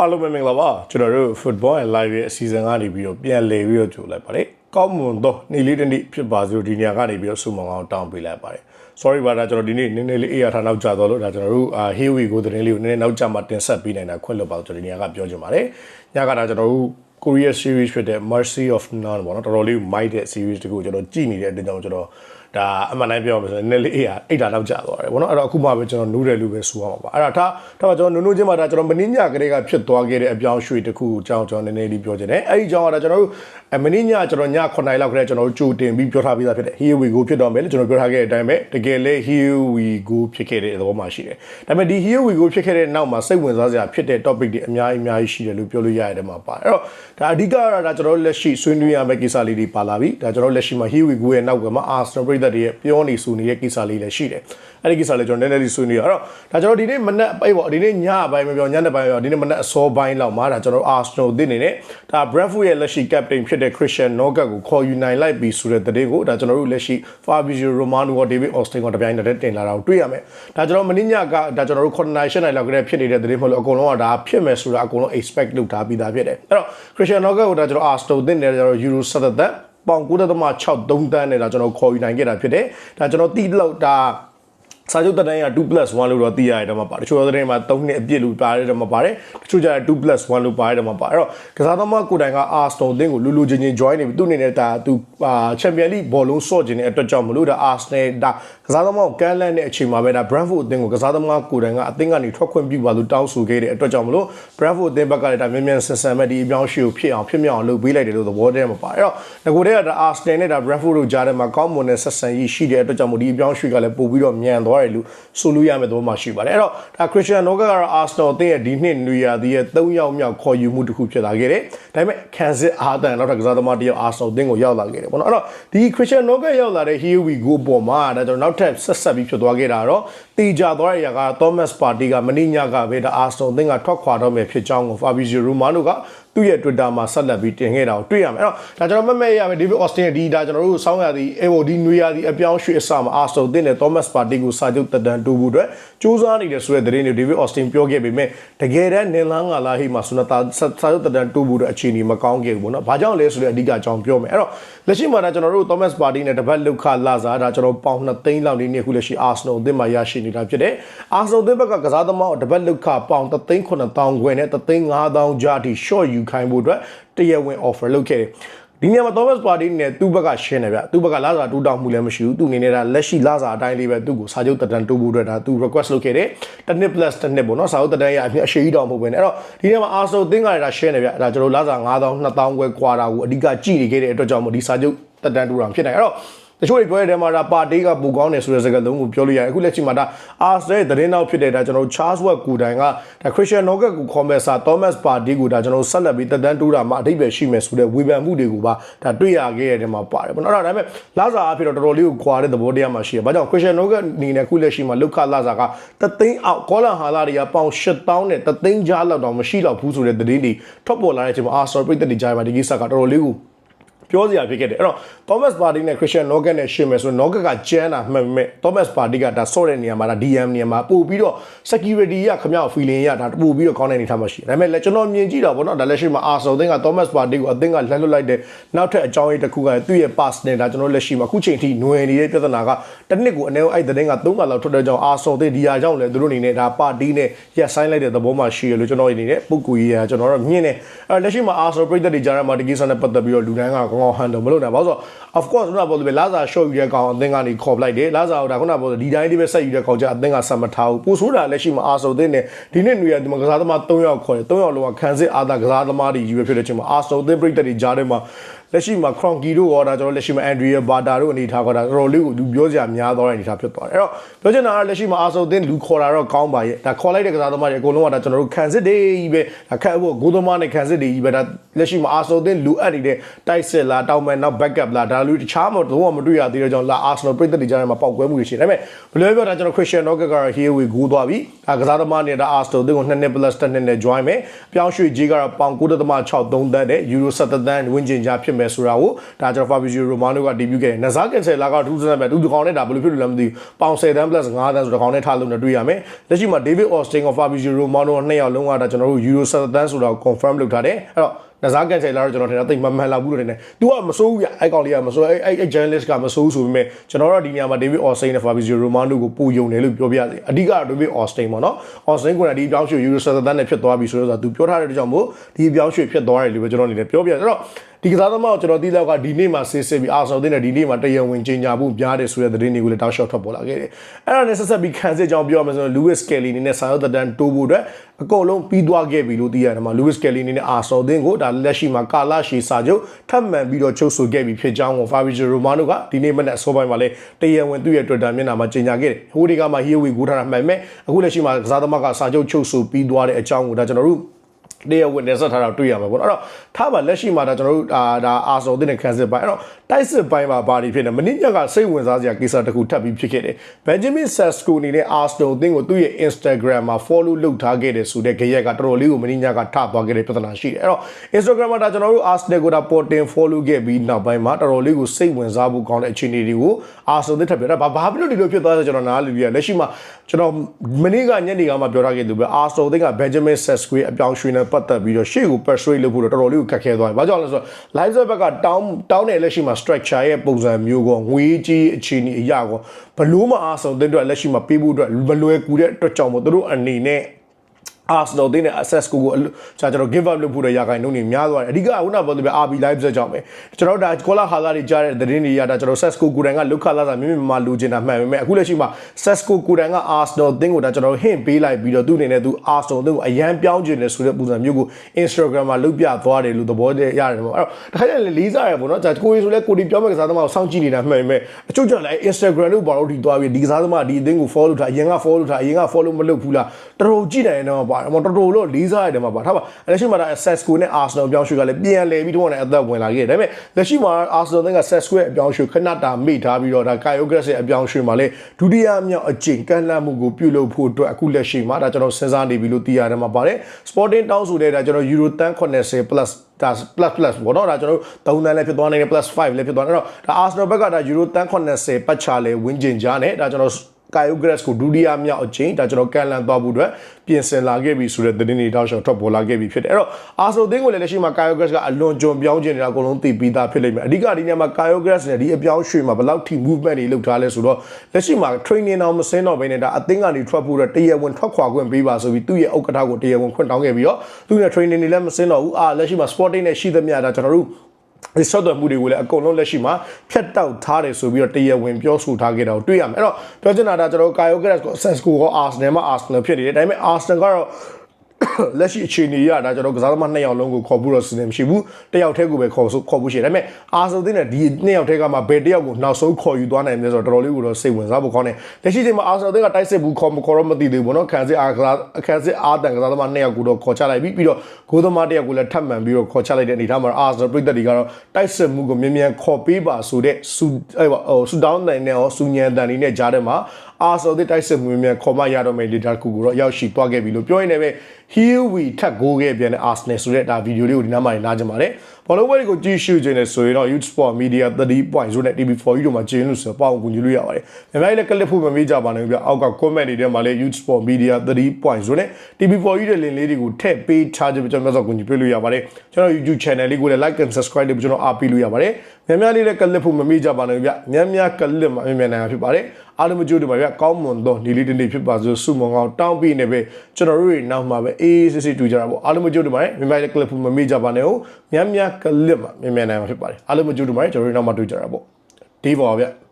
အားလုံးပဲမင်္ဂလာပါကျွန်တော်တို့ Football and Live ရဲ့အစီအစဉ်ကနေပြီးတော့ပြန်လည်ပြီးတော့ကြိုလိုက်ပါတယ်ကောင်းမွန်သောနေ့လေးတစ်နေ့ဖြစ်ပါစို့ဒီညကနေပြီးတော့ဆုမွန်အောင်တောင်းပေးလိုက်ပါတယ် sorry ပါဒါကျွန်တော်ဒီနေ့နည်းနည်းလေးအေးရထားနောက်ကျသွားလို့ဒါကျွန်တော်တို့အာ here we go သတင်းလေးကိုနည်းနည်းနောက်ကျမှတင်ဆက်ပေးနိုင်တာခွင့်လွှတ်ပါလို့ကျွန်တော်ဒီညကပြောချင်ပါတယ်ညကဒါကျွန်တော်တို့ Korea series ဖြစ်တဲ့ Mercy of None ပေါ့နော်တော်တော်လေးမိုက်တဲ့ series တခုကိုကျွန်တော်ကြည့်နေတဲ့အတွက်ကြောင့်ကျွန်တော် ဒါအမှန်တိုင်းပြောမှဆိုရင်နည်းနည်းလေးအေးရအိတ်တာနောက်ကျသွားတယ်ပေါ့နော်အဲ့တော့အခုမှပဲကျွန်တော်နူးတယ်လို့ပဲဆိုရမှာပါအဲ့ဒါထားထားပါကျွန်တော်နူးနူးချင်းမှဒါကျွန်တော်မင်းညကလေးကဖြစ်သွားခဲ့တဲ့အပြောင်းရွှေ့တစ်ခုကိုအကြောင်းကျွန်တော်နည်းနည်းလေးပြောချင်တယ်အဲ့ဒီအကြောင်းကတော့ကျွန်တော်တို့အမင်းညကျွန်တော်ည9နာရီလောက်ကလေးကျွန်တော်တို့ကြိုတင်ပြီးပြောထားပြီးသားဖြစ်တယ် here we go ဖြစ်တော့မယ်လို့ကျွန်တော်ပြောထားခဲ့တဲ့အတိုင်းပဲတကယ်လေ here we go ဖြစ်ခဲ့တဲ့သဘောမှရှိတယ်ဒါပေမဲ့ဒီ here we go ဖြစ်ခဲ့တဲ့နောက်မှာစိတ်ဝင်စားစရာဖြစ်တဲ့ topic တွေအများကြီးအများကြီးရှိတယ်လို့ပြောလို့ရတဲ့မှာပါအဲ့တော့ဒါအဓိကကတော့ဒါကျွန်တော်တို့လက်ရှိဆွေးနွေးရမယ့်ကိစ္စလေးတွေပါလာပြီဒါကျွန်တော်တို့လက်ရှိမှာ here we go ရဲ့နောက်ကမှာ Arsenal ပြည်သက်တွေရဲ့ပြောနေဆိုနေတဲ့ကိစ္စလေးလည်းရှိတယ်အဲ့ဒီကိစ္စလေးကျွန်တော်နည်းနည်းလေးဆွေးနွေးရအောင်ဒါကျွန်တော်ဒီနေ့မနက်အေးပေါ့ဒီနေ့ညအပိုင်းမပြောညနေပိုင်းပြောဒီနေ့မနက်အစောပိုင်းလောက်မှာဒါကျွန်တော် Arsenal သိနေနဲ့ဒါ Brentford ရဲ့လက်ရှိ captain ဖြစ်တဲ့ Christian Nogat ကိုခေါ်ယူနိုင်လိုက်ပြီဆိုတဲ့သတင်းကိုဒါကျွန်တော်တို့လက်ရှိ Fabio Romano နဲ့ David Austin ကတပြိုင်တည်းတင်လာတာကိုတွေ့ရမယ်ဒါကျွန်တော်မနေ့ညကဒါကျွန်တော်တို့ coordination နိုင်လောက်ကလေးဖြစ်နေတဲ့သတင်းမဟုတ်လို့အကုန်လုံးကဒါဖြစ်မယ်ဆိုတာအကုန်လုံး expect လုပ်ထားပြီးသားဖြစ်တယ်အဲ့တော့ Christian Nogat ကိုဒါကျွန်တော် Arsenal သိနေတယ်ကျွန်တော် Euro ဆက်သက်ပေါင်9.63တန်းနဲ့ဒါကျွန်တော်ခေါ်ယူနိုင်ခဲ့တာဖြစ်တယ်ဒါကျွန်တော်တိလောက်ဒါ စာချုပ်တက်တန်းက 2+1 လို့တော့သိရတယ်တော့မှာပါတချို့သတင်းမှာ3နှစ်အပြည့်လို့ပါတယ်တော့မှာပါတယ်တချို့ကျတော့ 2+1 လို့ပါတယ်တော့မှာပါအဲ့တော့ကစားသမားကိုယ်တိုင်က Arsenal အသင်းကိုလူလူချင်းချင်း join နေပြီသူ့အနေနဲ့ဒါသူအာ Champions League ဘောလုံးဆော့ခြင်းတဲ့အတွက်ကြောင့်မလို့ဒါ Arsenal ဒါကစားသမားကိုကမ်းလှမ်းတဲ့အချိန်မှာပဲဒါ Brentford အသင်းကိုကစားသမားကိုယ်တိုင်ကအသင်းကနေထွက်ခွင့်ပြုပါလို့တောင်းဆိုခဲ့တဲ့အတွက်ကြောင့်မလို့ Brentford အသင်းဘက်ကလည်းဒါမြန်မြန်ဆန်ဆန်ပဲဒီအပြောင်းရှေ့ကိုဖြစ်အောင်ဖြစ်မြောက်အောင်လုပ်ပေးလိုက်တယ်လို့သဘောတည်းမှာပါအဲ့တော့ငကိုတည်းကဒါ Arsenal နဲ့ဒါ Brentford တို့ကြားထဲမှာကောင်းမွန်တဲ့ဆက်ဆံရေးရှိတဲ့အတွက်ကြောင့်မို့ဒီအပြောင်းရွှေ့ကလည်းပို့ပြီးတော့မြန်သွားတယ်လို့ဆိုလို့ရမယ့်သဘောမှရှိပါတယ်အဲ့တော့ဒါ Christian Noga ကတော့ Arsenal အသင်းရဲ့ဒီနှစ်နွေရာသီရဲ့၃ရောက်မြောက်ခေါ်ယူမှုတစ်ခုဖြစ်လာခဲ့တယ်ဒါပေမဲ့ခံစစ်အားတန်နောက်ထပ်ကစားသမားတစ်ယောက် Arsenal အသင်းကိုရောက်လာခဲ့တယ်ပေါ့နော်အဲ့တော့ဒီ Christian Noga ရောက်လာတဲ့ Here we go ပေါ်မှာဒါကျွန်တော်နောက်ထပ်ဆက်ဆက်ပြီးဖြစ်သွားခဲ့တာတော့တီကြသွားတဲ့အရာက Thomas Partey ကမနေ့ညကပဲဒါ Arsenal အသင်းကထွက်ခွာတော့မယ်ဖြစ်ကြောင်းကို Fabrizio Romano က သူ့ရဲ့ Twitter မှာဆက်လက်ပြီးတင်ခဲ့တာကိုတွေ့ရမယ်အဲ့တော့ဒါကျွန်တော်မမဲ့ရမယ် David Austin ရဲ့ဒီဒါကျွန်တော်တို့စောင်းရသည်အဲဟိုဒီနွေရသည်အပြောင်းရွှေ့အစမှာ Arsenal တင်တဲ့ Thomas Partey ကိုစာချုပ်တက်တန်းတိုးဖို့အတွက်စူးစမ်းနေတယ်ဆိုတဲ့သတင်းတွေ David Austin ပြောခဲ့ပေမဲ့တကယ်တမ်းနင်လန်းကလာဟိမှာဆိုတော့စာချုပ်တက်တန်းတိုးဖို့အတွက်အခြေအနေမကောင်းခဲ့ဘူးပေါ့နော်။ဘာကြောင့်လဲဆိုတဲ့အဓိကအကြောင်းပြောမယ်။အဲ့တော့လက်ရှိမှာဒါကျွန်တော်တို့ Thomas Partey နဲ့တပတ်လောက်ခလာစားဒါကျွန်တော်ပေါင်2သိန်းလောက်နေနေခုလက်ရှိ Arsenal အသင်းမှာရရှိနေတာဖြစ်တယ်။ Arsenal အသင်းဘက်ကကစားသမားကိုတပတ်လောက်ခပေါင်3သိန်း9000ခွဲနဲ့3သိန်း5000ကြားအထိ short ယူခိုင်းဖို့အတွက်တရားဝင် offer လုပ်ခဲ့တယ်ဒီနေရာမှာ Thomas Partey နဲ့သူ့ဘက်ကရှင်းတယ်ဗျသူ့ဘက်ကလာစားတူးတောင်းမှုလည်းမရှိဘူးသူအနေနဲ့ဒါလက်ရှိလာစားအတိုင်းလေးပဲသူ့ကိုစာချုပ်တက်တန်းတိုးဖို့အတွက်ဒါသူ request လုပ်ခဲ့တယ်တစ်နှစ် plus တစ်နှစ်ပေါ့နော်စာချုပ်တက်တန်းရအအရှိကြီးတောင်မဟုတ်ဘဲနဲ့အဲ့တော့ဒီနေရာမှာ Arsenal သင်းကလည်းဒါရှင်းတယ်ဗျဒါကျွန်တော်လာစား9000 2000ခွဲကွာတာကိုအဓိကကြည့်နေခဲ့တဲ့အတွက်ကြောင့်မို့ဒီစာချုပ်တက်တန်းတိုးတာဖြစ်နိုင်အဲ့တော့ တချို့တွေပြောတဲ့ထဲမှာဒါပါတီကပူကောင်းတယ်ဆိုတဲ့စကားလုံးကိုပြောလို့ရတယ်အခုလက်ရှိမှာဒါအာစတဲ့သတင်းနောက်ဖြစ်တဲ့ဒါကျွန်တော် Charles Watt ကိုတိုင်ကဒါ Christian Nogat ကိုခေါ်မဲ့စာ Thomas Partey ကိုဒါကျွန်တော်ဆက်လက်ပြီးတက်တန်းတိုးတာမှအဓိပ္ပာယ်ရှိမယ်ဆိုတဲ့ဝေဖန်မှုတွေကိုပါဒါတွေ့ရခဲ့တဲ့ထဲမှာပါတယ်ပေါ့နော်အဲ့ဒါဒါပေမဲ့လာစာအဖြစ်တော့တော်တော်လေးကိုခွာတဲ့သဘောတရားမှရှိတယ်။ဘာကြောင့် Christian Nogat အနေနဲ့ခုလက်ရှိမှာလုခလာစာကတသိန်းအောက်ကောလန်ဟာလာတွေကပေါင်8000နဲ့တသိန်းကြားလောက်တော့မရှိတော့ဘူးဆိုတဲ့သတင်းတွေထွက်ပေါ်လာတဲ့အချိန်မှာ Arsenal ပြည်သက်တွေကြားမှာဒီကိစ္စကတော်တော်လေးကို ပြောစရာဖြစ်ခဲ့တယ်အဲ့တော့ Thomas Partey နဲ့ Christian Nogat နဲ့ရှင်းမယ်ဆိုတော့ Nogat ကကျန်းတာမှန်မဲ့ Thomas Partey ကဒါဆော့တဲ့နေရာမှာဒါ DM နေရာမှာပို့ပြီးတော့ security ရခမောက် feeling ရဒါပို့ပြီးတော့ကောင်းတဲ့အနေထားမှာရှိတယ်ဒါပေမဲ့လည်းကျွန်တော်မြင်ကြည့်တာပေါ့နော်ဒါလက်ရှိမှာ Arsenal အသင်းက Thomas Partey ကိုအသင်းကလှမ်းလွတ်လိုက်တဲ့နောက်ထပ်အကြောင်းရင်းတစ်ခုကသူ့ရဲ့ pass နဲ့ဒါကျွန်တော်လက်ရှိမှာအခုချိန်ထိຫນွယ်နေတဲ့ပြဿနာကတစ်နှစ်ကိုအနည်းဆုံးအဲ့တဲ့တင်းက3ကလောက်ထွက်တဲ့ကြောင့် Arsenal အသင်းဒီဟာကြောင့်လည်းသူတို့အနေနဲ့ဒါ Partey နဲ့ရက်ဆိုင်လိုက်တဲ့သဘောမှရှိရလို့ကျွန်တော်အနေနဲ့ပုဂ္ဂိုလ်ကြီးကကျွန်တော်တို့မြင်တယ်အဲ့လက်ရှိမှာ Arsenal ပြည်သက်တွေကြားထဲမှာဒီကိစ္စနဲ့ပတ်သက်ပြီးတော့လူတိုင်းကကောင်းကောင်း handle မလုပ်နိုင်ဘာလို့ဆိုတော့ of course ခုနကပြောလို့ပဲလာစာ short ယူတဲ့ကောင်အသင်းကနေခေါ်ပလိုက်တယ်လာစာကဒါခုနကပြောလို့ဒီတိုင်းလေးပဲဆက်ယူတဲ့ကောင်ကြအသင်းကဆက်မထားဘူးပိုဆိုးတာလက်ရှိမှာ Arsenal အသင်းနဲ့ဒီနေ့နေရာဒီမှာကစားသမား3ယောက်ခေါ်တယ်3ယောက်လုံးကခံစစ်အားသာကစားသမားတွေယူရဖြစ်တဲ့အချိန်မှာ Arsenal အသင်းပြည်သက်တွေကြားထဲမှာ လက်ရှိမှာ Cronky တို့ရောဒါကျွန်တော်လက်ရှိမှာ Andrea Bata တို့အနေထားခေါ်တာတော်တော်လေးကိုလူပြောစရာများသွားတဲ့အနေထားဖြစ်သွားတယ်အဲ့တော့ပြောချင်တာကလက်ရှိမှာ Arsenal အသင်းလူခေါ်တာတော့ကောင်းပါရဲ့ဒါခေါ်လိုက်တဲ့ကစားသမားတွေအကုန်လုံးကဒါကျွန်တော်တို့ခံစစ်တွေကြီးပဲဒါခက်ဖို့ဂိုးသမားနဲ့ခံစစ်တွေကြီးပဲဒါလက်ရှိမှာ Arsenal အသင်းလူအပ်နေတဲ့တိုက်စစ်လားတောင်းမဲ့နောက် backup လားဒါလူတခြားမတော့မတွေ့ရသေးတဲ့ကြောင့်လာ Arsenal ပြည်သက်တွေကြားထဲမှာပောက်ကွဲမှုတွေရှိတယ်ဒါပေမဲ့ဘယ်လိုပြောတာကျွန်တော် Christian Nogat ကတော့ here we go သွားပြီဒါကစားသမားနဲ့ဒါ Arsenal အသင်းကို2နှစ် plus 1နှစ်နဲ့ join မယ်ပြောင်းရွှေ့ကြီးကတော့ပေါင်9.63တန်းနဲ့ Euro 7တန်းဝင်းကျင်ကြားဖြစ်မယ်မယ်ဆိုတာကိုဒါကျွန်တော် Fabrizio Romano က debut ခဲ့တယ်နဇာကန်ဆယ်လာကထူးဆန်းပဲသူဒီကောင်နဲ့ဒါဘယ်လိုဖြစ်လို့လဲမသိဘူးပေါင်10တန်း plus 9တန်းဆိုတော့ကောင်နဲ့ထားလို့တွေ့ရမယ်လက်ရှိမှာ David Austin က Fabrizio Romano နှစ်ယောက်လုံးကဒါကျွန်တော်တို့ Euro 7တန်းဆိုတော့ confirm လုပ်ထားတယ်အဲ့တော့နဇာကန်ဆယ်လာတော့ကျွန်တော်ထင်တာတိတ်မမှန်လာဘူးလို့ထင်တယ်။ तू ကမစိုးဘူးပြအဲ့ကောင်လေးကမစိုးအဲ့အဲ့ journalist ကမစိုးဘူးဆိုပေမဲ့ကျွန်တော်တို့ဒီနေရာမှာ David Austin နဲ့ Fabrizio Romano ကိုပူယုံတယ်လို့ပြောပြရတယ်။အဓိက David Austin ပေါ့နော်။ Austin ကဒီပြောင်းရွှေ Euro 7တန်းနဲ့ဖြစ်သွားပြီဆိုတော့ तू ပြောထားတဲ့အတွက်ကြောင့်မို့ဒီပြောင်းရွှေဖြစ်သွားတယ်လို့ပဲကျွန်တော်အနေနဲ့ပြောပြရတယ်။အဲ့တော့ ဒီကစားသမားကိုကျွန်တော်သိလောက်ကဒီနေ့မှာဆေးစစ်ပြီးအာဆယ်တင်တဲ့ဒီနေ့မှာတရားဝင်ကြီးညာမှုများတယ်ဆိုတဲ့သတင်းတွေကိုလည်းတောက်လျှောက်ထွက်ပေါ်လာခဲ့တယ်။အဲ့ဒါနဲ့ဆက်ဆက်ပြီးခံစစ်ကြောင်းပြောရမယ်ဆိုတော့ Lewis Kelly အနေနဲ့စာရုပ်တန်တိုးဖို့အတွက်အကုန်လုံးပြီးသွားခဲ့ပြီလို့သိရတယ်မှာ Lewis Kelly အနေနဲ့အာဆယ်တင်ကိုဒါလက်ရှိမှာကာလာရှီစာချုပ်ထပ်မံပြီးတော့ချုပ်ဆိုခဲ့ပြီဖြစ်ကြောင်းကို Fabrizio Romano ကဒီနေ့မနက်အစောပိုင်းမှာလည်းတရားဝင်သူ့ရဲ့ Twitter မျက်နှာမှာကြေညာခဲ့တယ်။ဟိုဒီကမှာ Here we go ထားတာမှန်မဲ့အခုလက်ရှိမှာကစားသမားကစာချုပ်ချုပ်ဆိုပြီးသွားတဲ့အကြောင်းကိုဒါကျွန်တော်တို့ တရားဝင်နေဆက်ထားတာတွေ့ရမှာပေါ့နော်အဲ့တော့ထားပါလက်ရှိမှာဒါကျွန်တော်တို့ဒါဒါအာဆော်တဲ့ခံစစ်ပိုင်းအဲ့တော့တိုက်စစ်ပိုင်းမှာဘာတွေဖြစ်နေမင်းညက်ကစိတ်ဝင်စားစရာကိစ္စတစ်ခုထပ်ပြီးဖြစ်ခဲ့တယ်ဘန်ဂျမင်ဆက်စကိုအနေနဲ့အာဆော်အသင်းကိုသူ့ရဲ့ Instagram မှာ follow လုပ်ထားခဲ့တယ်ဆိုတဲ့ကြရက်ကတော်တော်လေးကိုမင်းညက်ကထသွားခဲ့တဲ့ပြဿနာရှိတယ်အဲ့တော့ Instagram မှာဒါကျွန်တော်တို့ Arsenal ကိုဒါပေါ်တင် follow ခဲ့ပြီးနောက်ပိုင်းမှာတော်တော်လေးကိုစိတ်ဝင်စားဖို့ကောင်းတဲ့အခြေအနေတွေကိုအာဆော်တဲ့ထပ်ပြတာဘာဘာဖြစ်လို့ဒီလိုဖြစ်သွားလဲကျွန်တော်နားလည်ပြီးရလက်ရှိမှာကျွန်တော်မနေ့ကညနေကမှပြောထားခဲ့သူပဲအာဆော်တဲ့က Benjamin Sesko အပြောင်းရွှေ့နဲ့ပတ်သက်ပြီးတော့ရှေ့ကို persuade လုပ်ဖို့တော့တော်တော်လေးကိုခက်ခဲသွားတယ်။ဘာကြောင့်လဲဆိုတော့ live set ဘက်ကတောင်းတောင်းတဲ့လက်ရှိမှာ structure ရဲ့ပုံစံမျိုးကောငွေကြီးအခြေအနေအရာကောဘလို့မအားဆုံးတဲ့အတွက်လက်ရှိမှာပေးဖို့အတွက်မလွယ်ကူတဲ့အတွက်ကြောင့်မို့သူတို့အနေနဲ့ Arsenal တင်းတဲ့ access ကိုကိုကျွန်တော် give up လုပ်ဖို့ရရခိုင်နှုန်းနေများသွားတယ်အဓိကခုနပြောသလိုပဲ RB live ဆက်ကြောင့်ပဲကျွန်တော်ဒါကောလာဟာလာတွေကြားတဲ့သတင်းတွေရတာကျွန်တော် Sesco ကိုတိုင်ကလုခလာစာမြင်မြင်မှာလူချင်တာမှန်ပေမဲ့အခုလက်ရှိမှာ Sesco ကိုတိုင်က Arsenal တင်းကိုဒါကျွန်တော် hint ပေးလိုက်ပြီးတော့သူ့အနေနဲ့သူ Arsenal တင်းကိုအရန်ပြောင်းကျင်တယ်ဆိုတဲ့ပုံစံမျိုးကို Instagram မှာလုပြသွားတယ်လို့သဘောတည်းရတယ်ပေါ့အဲ့တော့တခါကျရင်လေးစားရပေါ့နော်ဒါကိုရီဆိုလဲကိုဒီပြောမဲ့ကစားသမားကိုစောင့်ကြည့်နေတာမှန်ပေမဲ့အချို့ကျတော့လည်း Instagram တို့ဘာလို့ဒီသွားပြီးဒီကစားသမားဒီအသင်းကို follow ထားအရင်က follow ထားအရင်က follow မလုပ်ဘူးလားတော်တော်ကြည့်နိုင်တယ်တော့ပါတော်တော်လို့လေးစားရတယ်မှာပါထားပါလက်ရှိမှာဒါ Sesco နဲ့ Arsenal ပြောင်းရွှေ့ကလည်းပြန်လဲပြီးတော့လည်းအသက်ဝင်လာခဲ့တယ်ဒါပေမဲ့လက်ရှိမှာ Arsenal က Sesco ရဲ့အပြောင်းရွှေ့ခဏတာမိထားပြီးတော့ဒါ Kyogas ရဲ့အပြောင်းရွှေ့မှာလည်းဒုတိယမြောက်အကျင့်ကန့်လန့်မှုကိုပြုလုပ်ဖို့အတွက်အခုလက်ရှိမှာဒါကျွန်တော်စဉ်းစားနေပြီလို့သိရတယ်မှာပါတယ် Sporting တောင်းဆိုတဲ့ဒါကျွန်တော် Euro 80 plus ဒါ plus plus ဘောတော့ဒါကျွန်တော်တို့3တန်းလည်းဖြစ်သွားနိုင်တယ် plus 5လည်းဖြစ်သွားတယ်အဲ့တော့ဒါ Arsenal ဘက်ကဒါ Euro 80ပတ်ချလဲဝင်းကျင်ကြားနဲ့ဒါကျွန်တော် ကာယိုဂရက်ကိုဒုတိယမြောက်အချိန်ဒါကျွန်တော်ကန်လန်သွားဖို့အတွက်ပြင်ဆင်လာခဲ့ပြီဆိုတဲ့သတင်းတွေတောက်လျှောက်ထွက်ပေါ်လာခဲ့ပြီဖြစ်တယ်အဲ့တော့အာဆိုသင်းကိုလည်းလက်ရှိမှာကာယိုဂရက်ကအလွန်ကျွံပြောင်းကျင်နေတာအကုန်လုံးသိပြီးသားဖြစ်လိမ့်မယ်အဓိကဒီနေရာမှာကာယိုဂရက်နဲ့ဒီအပြောင်းရွှေ့မှာဘယ်လောက်ထိ movement တွေလုပ်ထားလဲဆိုတော့လက်ရှိမှာ training အောင်မစင်းတော့ဘဲနဲ့ဒါအသင်းကနေထွက်ဖို့အတွက်တရားဝင်ထွက်ခွာခွင့်ပေးပါဆိုပြီးသူ့ရဲ့ဥက္ကဋ္ဌကိုတရားဝင်ခွင့်တောင်းခဲ့ပြီးတော့သူ့ရဲ့ training တွေလည်းမစင်းတော့ဘူးအာလက်ရှိမှာ sporting နဲ့ရှိသမျှဒါကျွန်တော်တို့ ဒီဆော့တော်မှုတွေကိုလည်းအကုန်လုံးလက်ရှိမှာဖြတ်တောက်ထားတယ်ဆိုပြီးတော့တရားဝင်ပြောဆိုထားခဲ့တာကိုတွေ့ရမယ်အဲ့တော့ပြောချင်တာဒါကျွန်တော်ကာယိုဂရက်ကို Sesco ကို Arsenal မှာ Arsenal ဖြစ်နေတယ်ဒါပေမဲ့ Arsenal ကတော့ လက်ရှိအခြေအနေရဒါကျွန်တော်ကစားသမားနှစ်ယောက်လုံးကိုခေါ်ဖို့တော့စီစဉ်မရှိဘူးတစ်ယောက်တည်းကိုပဲခေါ်ဆိုခေါ်ဖို့ရှိတယ်ဒါပေမဲ့အာဆယ်တင်နဲ့ဒီနှစ်ယောက်တည်းကမှဘယ်တစ်ယောက်ကိုနောက်ဆုံးခေါ်ယူသွားနိုင်မလဲဆိုတော့တော်တော်လေးကိုတော့စိတ်ဝင်စားဖို့ခေါင်းနေလက်ရှိချိန်မှာအာဆယ်တင်ကတိုက်စစ်ဘူးခေါ်မခေါ်တော့မသိသေးဘူးเนาะခံစစ်အားကစားအခန်းစစ်အားတန်ကစားသမားနှစ်ယောက်ကိုတော့ခေါ်ချလိုက်ပြီးပြီးတော့ဂိုးသမားတစ်ယောက်ကိုလည်းထပ်မံပြီးတော့ခေါ်ချလိုက်တဲ့အနေအထားမှာအာဆယ်ပြည်သက်တွေကတော့တိုက်စစ်မှုကိုမြ мян ခေါ်ပေးပါဆိုတဲ့စူအဲ့ဟိုစူဒေါင်းနိုင်နဲ့ရောစူညံတန်နေနဲ့ကြားထဲမှာ အာဆိုသစ်တိုက်စစ်မှုများခေါ်မရတော့မယ့် leader ကူကိုတော့ရောက်ရှိသွားခဲ့ပြီလို့ပြောရင်လည်း here we ထပ်ကိုခဲ့ပြန်တဲ့ Arsenal ဆိုတဲ့ဒါဗီဒီယိုလေးကိုဒီနားမှာလာကြပါမယ်ဘောလုံးပွဲတွေကိုကြည့်ရှုခြင်းနဲ့ဆိုရင်တော့ Youth Sport Media 30.0နဲ့ TV4 တို့မှာကျင်းလို့ဆိုတော့ပေါအောင်ကူညီလို့ရပါတယ်။မြန်မာပြည်လည်းကလစ်ဖို့မမေ့ကြပါနဲ့ပြအောက်က comment တွေထဲမှာလည်း Youth Sport Media 30.0နဲ့ TV4 ရဲ့ link လေးတွေကိုထည့်ပေးထားကြပြီးကျွန်တော်တို့ကူညီပေးလို့ရပါတယ်။ကျွန်တော် YouTube channel လေးကိုလည်း like and subscribe လုပ်ပြီးကျွန်တော်အားပေးလို့ရပါတယ်။မြန်မာပြည်လည်းကလစ်ဖို့မမေ့ကြပါနဲ့ပြမြန်မာကလစ်မှာအမြင်နိုင်တာဖြစ်ပါတယ်။ အားလုံးမကြိုးတူပါဗျ။ကောင်းမွန်သောနေ့လေးတစ်နေ့ဖြစ်ပါစို့ဆုမွန်ကောင်းတောင်းပြီးနေပဲကျွန်တော်တို့တွေနောက်မှာပဲအေးစစ်စစ်တူကြတာပေါ့။အားလုံးမကြိုးတူပါနဲ့မြန်မာလေးကလစ်ဖို့မမေ့ကြပါနဲ့။မြန်မြန်ကလစ်မှာမြန်မြန်နိုင်မှာဖြစ်ပါတယ်။အားလုံးမကြိုးတူပါနဲ့ကျွန်တော်တို့နောက်မှာတွေ့ကြတာပေါ့။ဒီပါဗျ။